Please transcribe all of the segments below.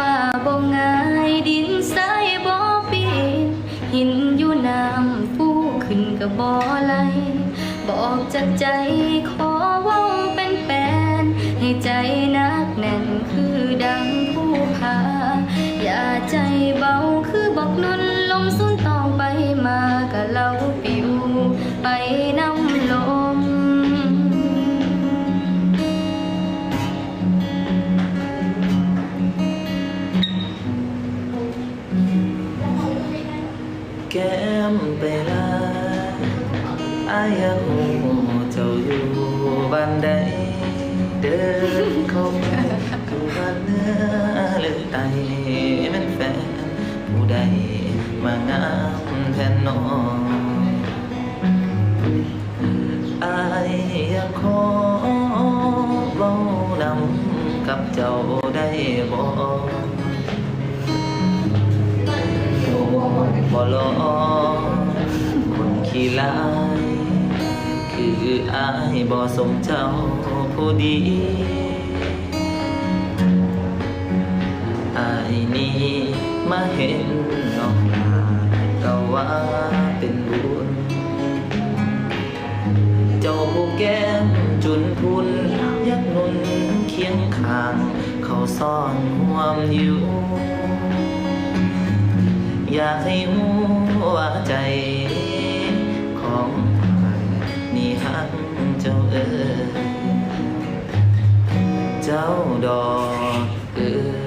ฟ้าบ่งายดินทรายบ่ปีนหินอยู่น้ำฟูขึ้นกับบ่ไหลบอกจากใจขอเว้าเป็นแปนให้ใจนักแน่นคือดังผู้พาอย่าใจเบาคือบอกนน แก้มไปลาอายยังหูเจ้าอยู่บ้านใด เดินเข้ามาคือบ้านเนื้อหรือไตเป็นแฟนผู้ใดมางามแทนน้องอายอยากขอเว้านำกับเจ้าได้บ่บ่รอคนขี้ ลาย คืออายบ่สมเจ้าผู้ดีอายนี้มาเห็นน้องลาก็ว่าเป็นบุญ เจ้าผู้แก้มจุนพุนยักนุนเคียงข้าง เขาซ่อนห่วมอยู่ อยากให้หูว่าใจ กเจ้าเออเจ้าดอกเออ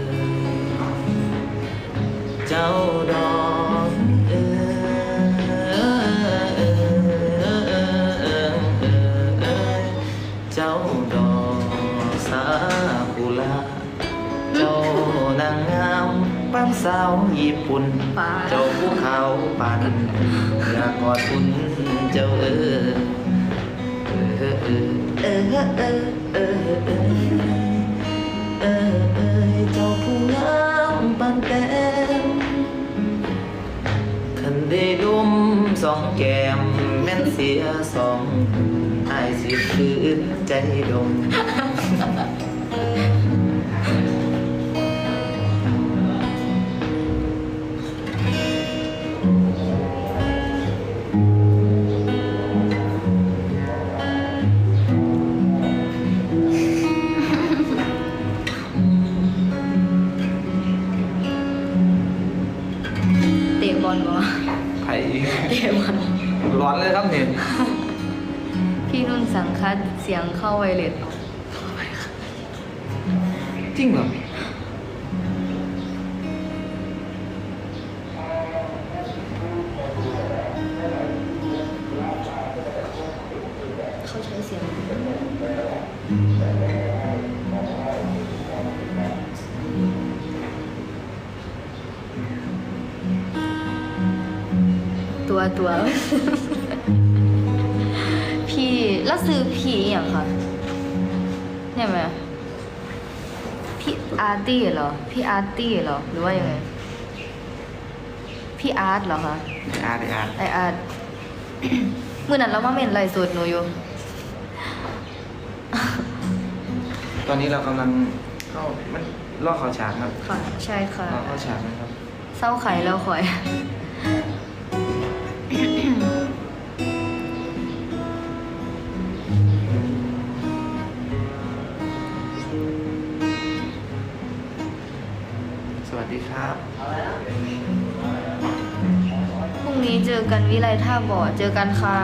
เจ้าดอกเออเจ้าดอกซากุระเจ้านางงามบ้านสาวญี่ปุ่นฟ้าเจ้าภูเขาปันอยากกอดคุณเจ้าเออ เจ้าผู้งามปานแก้มคันได้ดมสองแก้มแม่นเสียสองไอายสิคือใจดม เตะบอลร้อนเลยครับเนี่ยพี่นุ่นสังคัดเสียงเข้าไวเลสจริงเหรอเขาใช้เสียง ตัวตัวพี่แล้วซื้อพี่อหย่างคะเนี่ยไหมพี่อาร์ตี้เหรอ พี่อาร์ตี้เหรอ หรือว่ายังไง พี่อาร์ตเหรอคะอาร์ตอาร์ตไออาร์ตมื่อนั้นเรามาเม่นไลฟ์สดหนูอยู่ ตอนนี้เรากำลังเข้ามันล่อเขาฉากครับ ค่ะ ใช่ค่ะ ล่อเข้าฉากนะครับ เศร้าไข่แล้วคอย วัสดีครับ พรุ่งนี้เจอกันวิไลท่าบ่อ เจอกันค่ะ